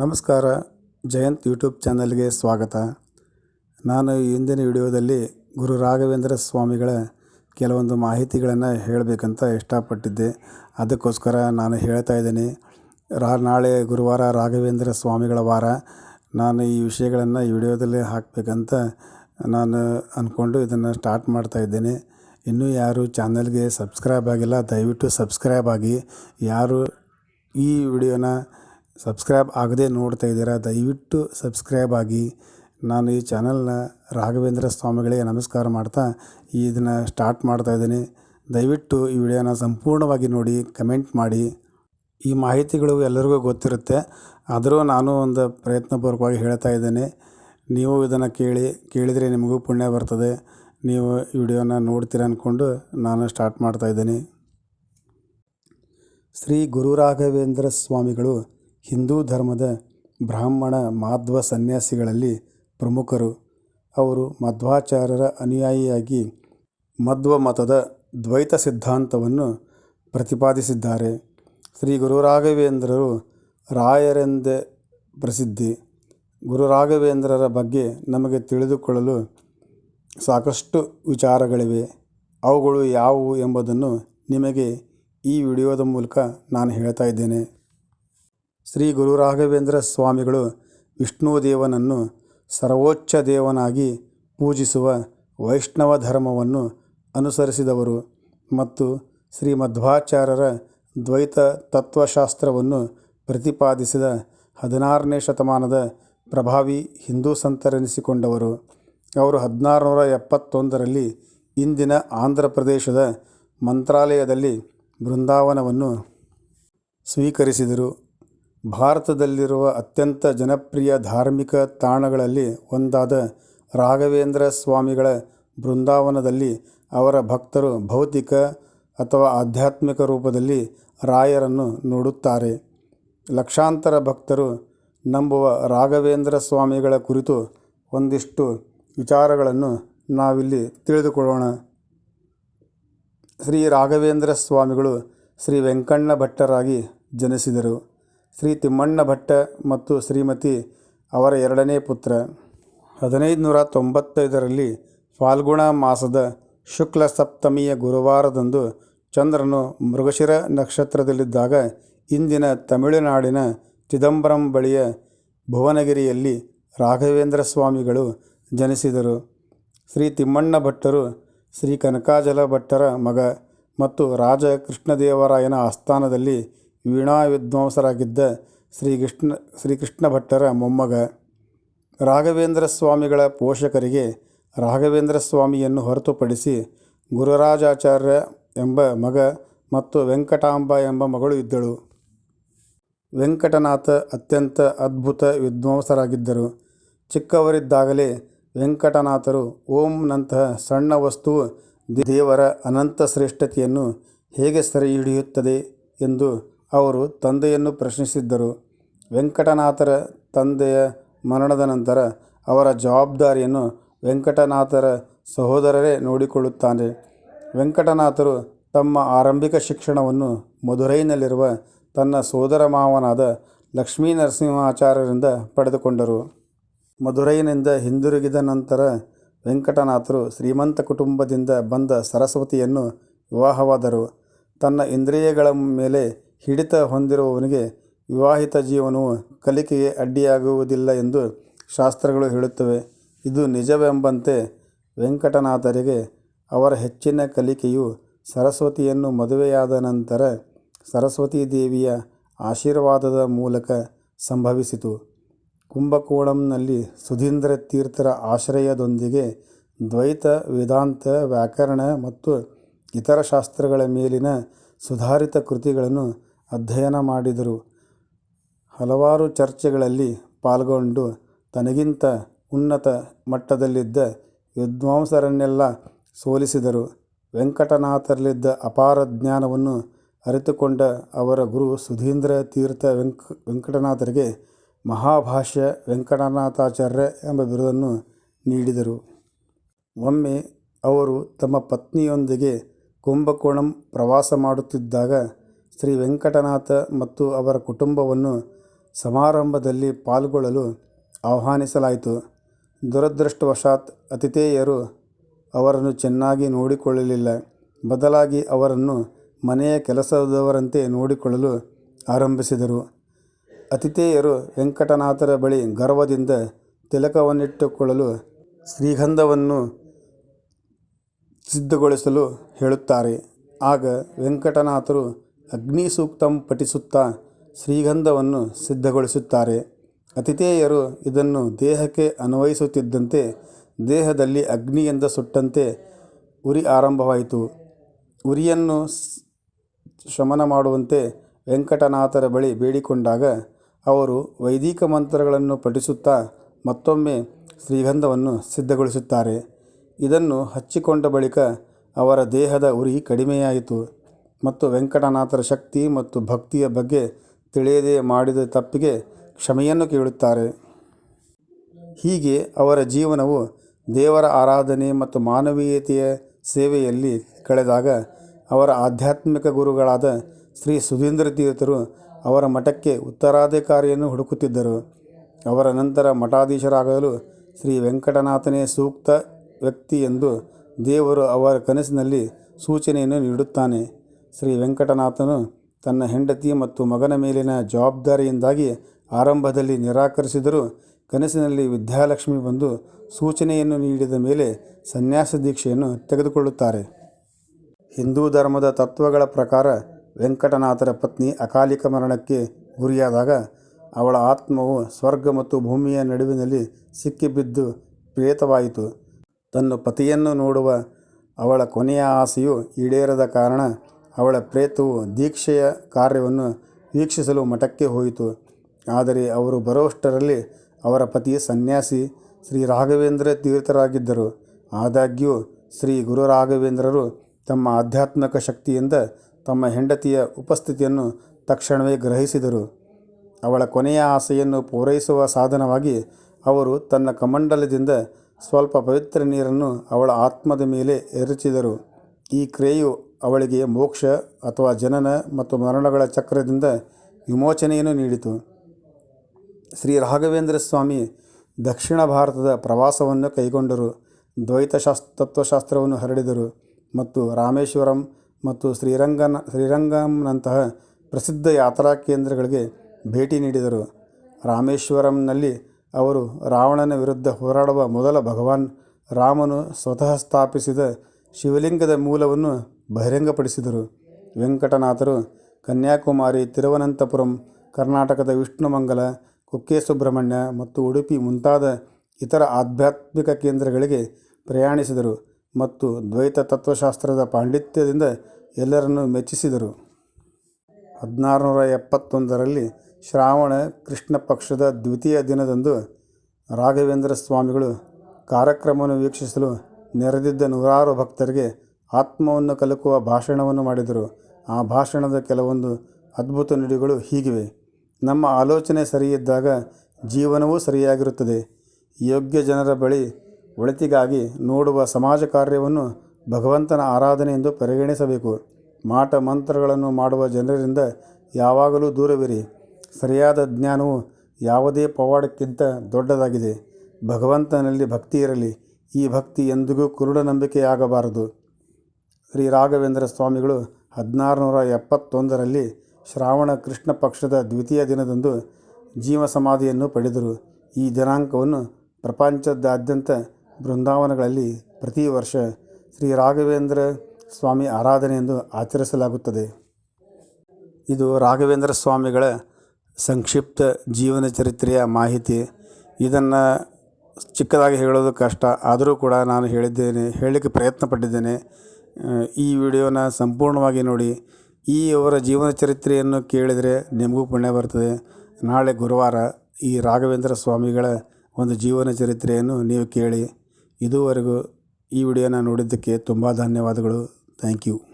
ನಮಸ್ಕಾರ, ಜಯಂತ್ ಯೂಟ್ಯೂಬ್ ಚಾನಲ್ಗೆ ಸ್ವಾಗತ. ನಾನು ಇಂದಿನ ವಿಡಿಯೋದಲ್ಲಿ ಗುರು ರಾಘವೇಂದ್ರ ಸ್ವಾಮಿಗಳ ಕೆಲವೊಂದು ಮಾಹಿತಿಗಳನ್ನು ಹೇಳಬೇಕಂತ ಇಷ್ಟಪಟ್ಟಿದ್ದೆ. ಅದಕ್ಕೋಸ್ಕರ ನಾನು ಹೇಳ್ತಾ ಇದ್ದೀನಿ. ರಾ, ನಾಳೆ ಗುರುವಾರ ರಾಘವೇಂದ್ರ ಸ್ವಾಮಿಗಳ ವಾರ. ನಾನು ಈ ವಿಷಯಗಳನ್ನು ಈ ವಿಡಿಯೋದಲ್ಲಿ ಹಾಕಬೇಕಂತ ನಾನು ಅಂದ್ಕೊಂಡು ಇದನ್ನು ಸ್ಟಾರ್ಟ್ ಮಾಡ್ತಾ ಇದ್ದೇನೆ. ಇನ್ನೂ ಯಾರು ಚಾನಲ್ಗೆ ಸಬ್ಸ್ಕ್ರೈಬ್ ಆಗಿಲ್ಲ, ದಯವಿಟ್ಟು ಸಬ್ಸ್ಕ್ರೈಬ್ ಆಗಿ. ಯಾರು ಈ ವಿಡಿಯೋನ ಸಬ್ಸ್ಕ್ರೈಬ್ ಆಗದೆ ನೋಡ್ತಾ ಇದ್ದೀರಾ, ದಯವಿಟ್ಟು ಸಬ್ಸ್ಕ್ರೈಬ್ ಆಗಿ. ನಾನು ಈ ಚಾನಲ್ನ ರಾಘವೇಂದ್ರ ಸ್ವಾಮಿಗಳಿಗೆ ನಮಸ್ಕಾರ ಮಾಡ್ತಾ ಇದನ್ನು ಸ್ಟಾರ್ಟ್ ಮಾಡ್ತಾ ಇದ್ದೀನಿ. ದಯವಿಟ್ಟು ಈ ವಿಡಿಯೋನ ಸಂಪೂರ್ಣವಾಗಿ ನೋಡಿ, ಕಮೆಂಟ್ ಮಾಡಿ. ಈ ಮಾಹಿತಿಗಳು ಎಲ್ಲರಿಗೂ ಗೊತ್ತಿರುತ್ತೆ. ಆದರೂ ನಾನು ಒಂದು ಪ್ರಯತ್ನಪೂರ್ವಕವಾಗಿ ಹೇಳ್ತಾ ಇದ್ದೇನೆ. ನೀವು ಇದನ್ನು ಕೇಳಿ, ಕೇಳಿದರೆ ನಿಮಗೂ ಪುಣ್ಯ ಬರ್ತದೆ. ನೀವು ವಿಡಿಯೋನ ನೋಡ್ತೀರ ಅಂದ್ಕೊಂಡು ನಾನು ಸ್ಟಾರ್ಟ್ ಮಾಡ್ತಾ ಇದ್ದೀನಿ. ಶ್ರೀ ಗುರು ರಾಘವೇಂದ್ರ ಸ್ವಾಮಿಗಳು ಹಿಂದೂ ಧರ್ಮದ ಬ್ರಾಹ್ಮಣ ಮಾಧ್ವ ಸನ್ಯಾಸಿಗಳಲ್ಲಿ ಪ್ರಮುಖರು. ಅವರು ಮಧ್ವಾಚಾರ್ಯರ ಅನುಯಾಯಿಯಾಗಿ ಮಧ್ವ ಮತದ ದ್ವೈತ ಸಿದ್ಧಾಂತವನ್ನು ಪ್ರತಿಪಾದಿಸಿದ್ದಾರೆ. ಶ್ರೀ ಗುರು ರಾಘವೇಂದ್ರರು ರಾಯರೆಂದೇ ಪ್ರಸಿದ್ಧಿ. ಗುರು ರಾಘವೇಂದ್ರರ ಬಗ್ಗೆ ನಮಗೆ ತಿಳಿದುಕೊಳ್ಳಲು ಸಾಕಷ್ಟು ವಿಚಾರಗಳಿವೆ. ಅವುಗಳು ಯಾವುವು ಎಂಬುದನ್ನು ನಿಮಗೆ ಈ ವಿಡಿಯೋದ ಮೂಲಕ ನಾನು ಹೇಳ್ತಾ ಇದ್ದೇನೆ. ಶ್ರೀ ಗುರು ರಾಘವೇಂದ್ರ ಸ್ವಾಮಿಗಳು ವಿಷ್ಣು ದೇವನನ್ನು ಸರ್ವೋಚ್ಚ ದೇವನಾಗಿ ಪೂಜಿಸುವ ವೈಷ್ಣವ ಧರ್ಮವನ್ನು ಅನುಸರಿಸಿದವರು ಮತ್ತು ಶ್ರೀ ಮಧ್ವಾಚಾರ್ಯರ ದ್ವೈತ ತತ್ವಶಾಸ್ತ್ರವನ್ನು ಪ್ರತಿಪಾದಿಸಿದ ಹದಿನಾರನೇ ಶತಮಾನದ ಪ್ರಭಾವಿ ಹಿಂದೂ ಸಂತರೆನಿಸಿಕೊಂಡವರು. ಅವರು ಹದಿನಾರುನೂರ ಎಪ್ಪತ್ತೊಂದರಲ್ಲಿ ಇಂದಿನ ಆಂಧ್ರ ಪ್ರದೇಶದ ಮಂತ್ರಾಲಯದಲ್ಲಿ ಬೃಂದಾವನವನ್ನು ಸ್ವೀಕರಿಸಿದರು. ಭಾರತದಲ್ಲಿರುವ ಅತ್ಯಂತ ಜನಪ್ರಿಯ ಧಾರ್ಮಿಕ ತಾಣಗಳಲ್ಲಿ ಒಂದಾದ ರಾಘವೇಂದ್ರ ಸ್ವಾಮಿಗಳ ಬೃಂದಾವನದಲ್ಲಿ ಅವರ ಭಕ್ತರು ಭೌತಿಕ ಅಥವಾ ಆಧ್ಯಾತ್ಮಿಕ ರೂಪದಲ್ಲಿ ರಾಯರನ್ನು ನೋಡುತ್ತಾರೆ. ಲಕ್ಷಾಂತರ ಭಕ್ತರು ನಂಬುವ ರಾಘವೇಂದ್ರ ಸ್ವಾಮಿಗಳ ಕುರಿತು ಒಂದಿಷ್ಟು ವಿಚಾರಗಳನ್ನು ನಾವಿಲ್ಲಿ ತಿಳಿದುಕೊಳ್ಳೋಣ. ಶ್ರೀ ರಾಘವೇಂದ್ರ ಸ್ವಾಮಿಗಳು ಶ್ರೀ ವೆಂಕಣ್ಣ ಭಟ್ಟರಾಗಿ ಜನಿಸಿದರು. ಶ್ರೀ ತಿಮ್ಮಣ್ಣ ಭಟ್ಟ ಮತ್ತು ಶ್ರೀಮತಿ ಅವರ ಎರಡನೇ ಪುತ್ರ. ಹದಿನೈದು ನೂರ ತೊಂಬತ್ತೈದರಲ್ಲಿ ಫಾಲ್ಗುಣ ಮಾಸದ ಶುಕ್ಲ ಸಪ್ತಮಿಯ ಗುರುವಾರದಂದು ಚಂದ್ರನು ಮೃಗಶಿರ ನಕ್ಷತ್ರದಲ್ಲಿದ್ದಾಗ ಇಂದಿನ ತಮಿಳುನಾಡಿನ ಚಿದಂಬರಂ ಬಳಿಯ ಭುವನಗಿರಿಯಲ್ಲಿ ರಾಘವೇಂದ್ರ ಸ್ವಾಮಿಗಳು ಜನಿಸಿದರು. ಶ್ರೀ ತಿಮ್ಮಣ್ಣ ಭಟ್ಟರು ಶ್ರೀ ಕನಕಾಜಲ ಭಟ್ಟರ ಮಗ ಮತ್ತು ರಾಜ ಕೃಷ್ಣದೇವರಾಯನ ಆಸ್ಥಾನದಲ್ಲಿ ವೀಣಾ ವಿದ್ವಾಂಸರಾಗಿದ್ದ ಶ್ರೀಕೃಷ್ಣ ಶ್ರೀಕೃಷ್ಣ ಭಟ್ಟರ ಮೊಮ್ಮಗ ರಾಘವೇಂದ್ರ ಸ್ವಾಮಿಗಳ ಪೋಷಕರಿಗೆ ರಾಘವೇಂದ್ರ ಸ್ವಾಮಿಯನ್ನು ಹೊರತುಪಡಿಸಿ ಗುರುರಾಜಾಚಾರ್ಯ ಎಂಬ ಮಗ ಮತ್ತು ವೆಂಕಟಾಂಬ ಎಂಬ ಮಗಳು ಇದ್ದಳು. ವೆಂಕಟನಾಥ ಅತ್ಯಂತ ಅದ್ಭುತ ವಿದ್ವಾಂಸರಾಗಿದ್ದರು ಚಿಕ್ಕವರಿದ್ದಾಗಲೇ ವೆಂಕಟನಾಥರು ಓಂನಂತಹ ಸಣ್ಣ ವಸ್ತು ದೇವರ ಅನಂತ ಶ್ರೇಷ್ಠತೆಯನ್ನು ಹೇಗೆ ಸೆರೆ ಹಿಡಿಯುತ್ತದೆ ಎಂದು ಅವರು ತಂದೆಯನ್ನು ಪ್ರಶ್ನಿಸಿದ್ದರು. ವೆಂಕಟನಾಥರ ತಂದೆಯ ಮರಣದ ನಂತರ ಅವರ ಜವಾಬ್ದಾರಿಯನ್ನು ವೆಂಕಟನಾಥರ ಸಹೋದರರೇ ನೋಡಿಕೊಳ್ಳುತ್ತಾರೆ ವೆಂಕಟನಾಥರು ತಮ್ಮ ಆರಂಭಿಕ ಶಿಕ್ಷಣವನ್ನು ಮಧುರೈನಲ್ಲಿರುವ ತನ್ನ ಸೋದರ ಮಾವನಾದ ಲಕ್ಷ್ಮೀ ನರಸಿಂಹಾಚಾರ್ಯರಿಂದ ಪಡೆದುಕೊಂಡರು. ಮಧುರೈನಿಂದ ಹಿಂದಿರುಗಿದ ನಂತರ ವೆಂಕಟನಾಥರು ಶ್ರೀಮಂತ ಕುಟುಂಬದಿಂದ ಬಂದ ಸರಸ್ವತಿಯನ್ನು ವಿವಾಹವಾದರು. ತನ್ನ ಇಂದ್ರಿಯಗಳ ಮೇಲೆ ಹಿಡಿತ ಹೊಂದಿರುವವನಿಗೆ ವಿವಾಹಿತ ಜೀವನವು ಕಲಿಕೆಗೆ ಅಡ್ಡಿಯಾಗುವುದಿಲ್ಲ ಎಂದು ಶಾಸ್ತ್ರಗಳು ಹೇಳುತ್ತವೆ. ಇದು ನಿಜವೆಂಬಂತೆ ವೆಂಕಟನಾಥರಿಗೆ ಅವರ ಹೆಚ್ಚಿನ ಕಲಿಕೆಯು ಸರಸ್ವತಿಯನ್ನು ಮದುವೆಯಾದ ನಂತರ ಸರಸ್ವತೀ ದೇವಿಯ ಆಶೀರ್ವಾದದ ಮೂಲಕ ಸಂಭವಿಸಿತು. ಕುಂಭಕೋಣಂನಲ್ಲಿ ಸುಧೀಂದ್ರ ತೀರ್ಥರ ಆಶ್ರಯದೊಂದಿಗೆ ದ್ವೈತ, ವೇದಾಂತ, ವ್ಯಾಕರಣ ಮತ್ತು ಇತರ ಶಾಸ್ತ್ರಗಳ ಮೇಲಿನ ಸುಧಾರಿತ ಕೃತಿಗಳನ್ನು ಅಧ್ಯಯನ ಮಾಡಿದರು. ಹಲವಾರು ಚರ್ಚೆಗಳಲ್ಲಿ ಪಾಲ್ಗೊಂಡು ತನಗಿಂತ ಉನ್ನತ ಮಟ್ಟದಲ್ಲಿದ್ದ ವಿದ್ವಾಂಸರನ್ನೆಲ್ಲ ಸೋಲಿಸಿದರು. ವೆಂಕಟನಾಥರಲ್ಲಿದ್ದ ಅಪಾರ ಜ್ಞಾನವನ್ನು ಅರಿತುಕೊಂಡ ಅವರ ಗುರು ಸುಧೀಂದ್ರ ತೀರ್ಥ ವೆಂಕ, ವೆಂಕಟನಾಥರಿಗೆ ಮಹಾಭಾಷ್ಯ ವೆಂಕಟನಾಥಾಚಾರ್ಯ ಎಂಬ ಬಿರುದನ್ನು ನೀಡಿದರು. ಒಮ್ಮೆ ಅವರು ತಮ್ಮ ಪತ್ನಿಯೊಂದಿಗೆ ಕುಂಭಕೋಣಂ ಪ್ರವಾಸ ಮಾಡುತ್ತಿದ್ದಾಗ ಶ್ರೀ ವೆಂಕಟನಾಥ ಮತ್ತು ಅವರ ಕುಟುಂಬವನ್ನು ಸಮಾರಂಭದಲ್ಲಿ ಪಾಲ್ಗೊಳ್ಳಲು ಆಹ್ವಾನಿಸಲಾಯಿತು. ದುರದೃಷ್ಟವಶಾತ್ ಅತಿಥೇಯರು ಅವರನ್ನು ಚೆನ್ನಾಗಿ ನೋಡಿಕೊಳ್ಳಲಿಲ್ಲ. ಬದಲಾಗಿ ಅವರನ್ನು ಮನೆಯ ಕೆಲಸದವರಂತೆ ನೋಡಿಕೊಳ್ಳಲು ಆರಂಭಿಸಿದರು. ಅತಿಥೇಯರು ವೆಂಕಟನಾಥರ ಬಳಿ ಗರ್ವದಿಂದ ತಿಲಕವನ್ನಿಟ್ಟುಕೊಳ್ಳಲು ಶ್ರೀಗಂಧವನ್ನು ಸಿದ್ಧಗೊಳಿಸಲು ಹೇಳುತ್ತಾರೆ. ಆಗ ವೆಂಕಟನಾಥರು ಅಗ್ನಿಸೂಕ್ತಂ ಪಠಿಸುತ್ತಾ ಶ್ರೀಗಂಧವನ್ನು ಸಿದ್ಧಗೊಳಿಸುತ್ತಾರೆ. ಅತಿಥೇಯರು ಇದನ್ನು ದೇಹಕ್ಕೆ ಅನ್ವಯಿಸುತ್ತಿದ್ದಂತೆ ದೇಹದಲ್ಲಿ ಅಗ್ನಿಯಿಂದ ಸುಟ್ಟಂತೆ ಉರಿ ಆರಂಭವಾಯಿತು. ಉರಿಯನ್ನು ಶಮನ ಮಾಡುವಂತೆ ವೆಂಕಟನಾಥರ ಬಳಿ ಬೇಡಿಕೊಂಡಾಗ ಅವರು ವೈದಿಕ ಮಂತ್ರಗಳನ್ನು ಪಠಿಸುತ್ತಾ ಮತ್ತೊಮ್ಮೆ ಶ್ರೀಗಂಧವನ್ನು ಸಿದ್ಧಗೊಳಿಸುತ್ತಾರೆ. ಇದನ್ನು ಹಚ್ಚಿಕೊಂಡ ಬಳಿಕ ಅವರ ದೇಹದ ಉರಿ ಕಡಿಮೆಯಾಯಿತು ಮತ್ತು ವೆಂಕಟನಾಥರ ಶಕ್ತಿ ಮತ್ತು ಭಕ್ತಿಯ ಬಗ್ಗೆ ತಿಳಿಯದೆ ಮಾಡಿದ ತಪ್ಪಿಗೆ ಕ್ಷಮೆಯನ್ನು ಕೇಳುತ್ತಾರೆ. ಹೀಗೆ ಅವರ ಜೀವನವು ದೇವರ ಆರಾಧನೆ ಮತ್ತು ಮಾನವೀಯತೆಯ ಸೇವೆಯಲ್ಲಿ ಕಳೆದಾಗ ಅವರ ಆಧ್ಯಾತ್ಮಿಕ ಗುರುಗಳಾದ ಶ್ರೀ ಸುಧೀಂದ್ರ ತೀರ್ಥರು ಅವರ ಮಠಕ್ಕೆ ಉತ್ತರಾಧಿಕಾರಿಯನ್ನು ಹುಡುಕುತ್ತಿದ್ದರು. ಅವರ ನಂತರ ಮಠಾಧೀಶರಾಗಲು ಶ್ರೀ ವೆಂಕಟನಾಥನೇ ಸೂಕ್ತ ವ್ಯಕ್ತಿ ಎಂದು ದೇವರು ಅವರ ಕನಸಿನಲ್ಲಿ ಸೂಚನೆಯನ್ನು ನೀಡುತ್ತಾನೆ. ಶ್ರೀ ವೆಂಕಟನಾಥನು ತನ್ನ ಹೆಂಡತಿ ಮತ್ತು ಮಗನ ಮೇಲಿನ ಜವಾಬ್ದಾರಿಯಿಂದಾಗಿ ಆರಂಭದಲ್ಲಿ ನಿರಾಕರಿಸಿದರೂ ಕನಸಿನಲ್ಲಿ ವಿದ್ಯಾಲಕ್ಷ್ಮಿ ಬಂದು ಸೂಚನೆಯನ್ನು ನೀಡಿದ ಮೇಲೆ ಸನ್ಯಾಸ ದೀಕ್ಷೆಯನ್ನು ತೆಗೆದುಕೊಳ್ಳುತ್ತಾರೆ. ಹಿಂದೂ ಧರ್ಮದ ತತ್ವಗಳ ಪ್ರಕಾರ ವೆಂಕಟನಾಥರ ಪತ್ನಿ ಅಕಾಲಿಕ ಮರಣಕ್ಕೆ ಗುರಿಯಾದಾಗ ಅವಳ ಆತ್ಮವು ಸ್ವರ್ಗ ಮತ್ತು ಭೂಮಿಯ ನಡುವಿನಲ್ಲಿ ಸಿಕ್ಕಿಬಿದ್ದು ಪ್ರೇತವಾಯಿತು. ತನ್ನ ಪತಿಯನ್ನು ನೋಡುವ ಅವಳ ಕೊನೆಯ ಆಸೆಯು ಈಡೇರದ ಕಾರಣ ಅವಳ ಪ್ರೇತವು ದೀಕ್ಷೆಯ ಕಾರ್ಯವನ್ನು ವೀಕ್ಷಿಸಲು ಮಠಕ್ಕೆ ಹೋಯಿತು. ಆದರೆ ಅವರು ಬರುವಷ್ಟರಲ್ಲಿ ಅವರ ಪತಿ ಸನ್ಯಾಸಿ ಶ್ರೀ ರಾಘವೇಂದ್ರ ತೀರ್ಥರಾಗಿದ್ದರು. ಆದಾಗ್ಯೂ ಶ್ರೀ ಗುರು ರಾಘವೇಂದ್ರರು ತಮ್ಮ ಆಧ್ಯಾತ್ಮಿಕ ಶಕ್ತಿಯಿಂದ ತಮ್ಮ ಹೆಂಡತಿಯ ಉಪಸ್ಥಿತಿಯನ್ನು ತಕ್ಷಣವೇ ಗ್ರಹಿಸಿದರು. ಅವಳ ಕೊನೆಯ ಆಸೆಯನ್ನು ಪೂರೈಸುವ ಸಾಧನವಾಗಿ ಅವರು ತನ್ನ ಕಮಂಡಲದಿಂದ ಸ್ವಲ್ಪ ಪವಿತ್ರ ನೀರನ್ನು ಅವಳ ಆತ್ಮದ ಮೇಲೆ ಎರಚಿದರು. ಈ ಕ್ರಿಯೆಯು ಅವಳಿಗೆ ಮೋಕ್ಷ ಅಥವಾ ಜನನ ಮತ್ತು ಮರಣಗಳ ಚಕ್ರದಿಂದ ವಿಮೋಚನೆಯನ್ನು ನೀಡಿತು. ಶ್ರೀ ರಾಘವೇಂದ್ರ ಸ್ವಾಮಿ ದಕ್ಷಿಣ ಭಾರತದ ಪ್ರವಾಸವನ್ನು ಕೈಗೊಂಡರು. ದ್ವೈತ ತತ್ವಶಾಸ್ತ್ರವನ್ನು ಹರಡಿದರು ಮತ್ತು ರಾಮೇಶ್ವರಂ ಮತ್ತು ಶ್ರೀರಂಗನ, ಶ್ರೀರಂಗಂನಂತಹ ಪ್ರಸಿದ್ಧ ಯಾತ್ರಾ ಕೇಂದ್ರಗಳಿಗೆ ಭೇಟಿ ನೀಡಿದರು. ರಾಮೇಶ್ವರಂನಲ್ಲಿ ಅವರು ರಾವಣನ ವಿರುದ್ಧ ಹೋರಾಡುವ ಮೊದಲ ಭಗವಾನ್ ರಾಮನು ಸ್ವತಃ ಸ್ಥಾಪಿಸಿದ ಶಿವಲಿಂಗದ ಮೂಲವನ್ನು ಬಹಿರಂಗಪಡಿಸಿದರು. ವೆಂಕಟನಾಥರು ಕನ್ಯಾಕುಮಾರಿ, ತಿರುವನಂತಪುರಂ, ಕರ್ನಾಟಕದ ವಿಷ್ಣುಮಂಗಲ, ಕುಕ್ಕೆ ಸುಬ್ರಹ್ಮಣ್ಯ ಮತ್ತು ಉಡುಪಿ ಮುಂತಾದ ಇತರ ಆಧ್ಯಾತ್ಮಿಕ ಕೇಂದ್ರಗಳಿಗೆ ಪ್ರಯಾಣಿಸಿದರು ಮತ್ತು ದ್ವೈತ ತತ್ವಶಾಸ್ತ್ರದ ಪಾಂಡಿತ್ಯದಿಂದ ಎಲ್ಲರನ್ನೂ ಮೆಚ್ಚಿಸಿದರು. ಹದಿನಾರುನೂರ ಎಪ್ಪತ್ತೊಂದರಲ್ಲಿ ಶ್ರಾವಣ ಕೃಷ್ಣ ಪಕ್ಷದ ದ್ವಿತೀಯ ದಿನದಂದು ರಾಘವೇಂದ್ರ ಸ್ವಾಮಿಗಳು ಕಾರ್ಯಕ್ರಮವನ್ನು ವೀಕ್ಷಿಸಲು ನೆರೆದಿದ್ದ ನೂರಾರು ಭಕ್ತರಿಗೆ ಆತ್ಮವನ್ನು ಕಲಕುವ ಭಾಷಣವನ್ನು ಮಾಡಿದರು. ಆ ಭಾಷಣದ ಕೆಲವೊಂದು ಅದ್ಭುತ ನುಡಿಗಳು ಹೀಗಿವೆ. ನಮ್ಮ ಆಲೋಚನೆ ಸರಿಯಿದ್ದಾಗ ಜೀವನವೂ ಸರಿಯಾಗಿರುತ್ತದೆ. ಯೋಗ್ಯ ಜನರ ಬಳಿ ಒಳಿತಿಗಾಗಿ ನೋಡುವ ಸಮಾಜ ಕಾರ್ಯವನ್ನು ಭಗವಂತನ ಆರಾಧನೆ ಎಂದು ಪರಿಗಣಿಸಬೇಕು. ಮಾಟ ಮಂತ್ರಗಳನ್ನು ಮಾಡುವ ಜನರಿಂದ ಯಾವಾಗಲೂ ದೂರವಿರಿ. ಸರಿಯಾದ ಜ್ಞಾನವು ಯಾವುದೇ ಪವಾಡಕ್ಕಿಂತ ದೊಡ್ಡದಾಗಿದೆ. ಭಗವಂತನಲ್ಲಿ ಭಕ್ತಿ ಇರಲಿ. ಈ ಭಕ್ತಿ ಎಂದಿಗೂ ಕುರುಡ ನಂಬಿಕೆಯಾಗಬಾರದು. ಶ್ರೀ ರಾಘವೇಂದ್ರ ಸ್ವಾಮಿಗಳು ಹದಿನಾರುನೂರ ಎಪ್ಪತ್ತೊಂದರಲ್ಲಿ ಶ್ರಾವಣ ಕೃಷ್ಣ ಪಕ್ಷದ ದ್ವಿತೀಯ ದಿನದಂದು ಜೀವ ಸಮಾಧಿಯನ್ನು ಪಡೆದರು. ಈ ದಿನಾಂಕವನ್ನು ಪ್ರಪಂಚದಾದ್ಯಂತ ಬೃಂದಾವನಗಳಲ್ಲಿ ಪ್ರತಿ ವರ್ಷ ಶ್ರೀ ರಾಘವೇಂದ್ರ ಸ್ವಾಮಿ ಆರಾಧನೆ ಎಂದು ಆಚರಿಸಲಾಗುತ್ತದೆ. ಇದು ರಾಘವೇಂದ್ರ ಸ್ವಾಮಿಗಳ ಸಂಕ್ಷಿಪ್ತ ಜೀವನ ಚರಿತ್ರೆಯ ಮಾಹಿತಿ. ಇದನ್ನು ಚಿಕ್ಕದಾಗಿ ಹೇಳೋದು ಕಷ್ಟ. ಆದರೂ ಕೂಡ ನಾನು ಹೇಳಿದ್ದೇನೆ, ಹೇಳಲಿಕ್ಕೆ ಪ್ರಯತ್ನ ಪಟ್ಟಿದ್ದೇನೆ. ಈ ವಿಡಿಯೋನ ಸಂಪೂರ್ಣವಾಗಿ ನೋಡಿ. ಈ ಅವರ ಜೀವನ ಚರಿತ್ರೆಯನ್ನು ಕೇಳಿದರೆ ನಿಮಗೂ ಪುಣ್ಯ ಬರ್ತದೆ. ನಾಳೆ ಗುರುವಾರ ಈ ರಾಘವೇಂದ್ರ ಸ್ವಾಮಿಗಳ ಒಂದು ಜೀವನ ಚರಿತ್ರೆಯನ್ನು ನೀವು ಕೇಳಿ. ಇದುವರೆಗೂ ಈ ವಿಡಿಯೋನ ನೋಡಿದ್ದಕ್ಕೆ ತುಂಬ ಧನ್ಯವಾದಗಳು. Thank you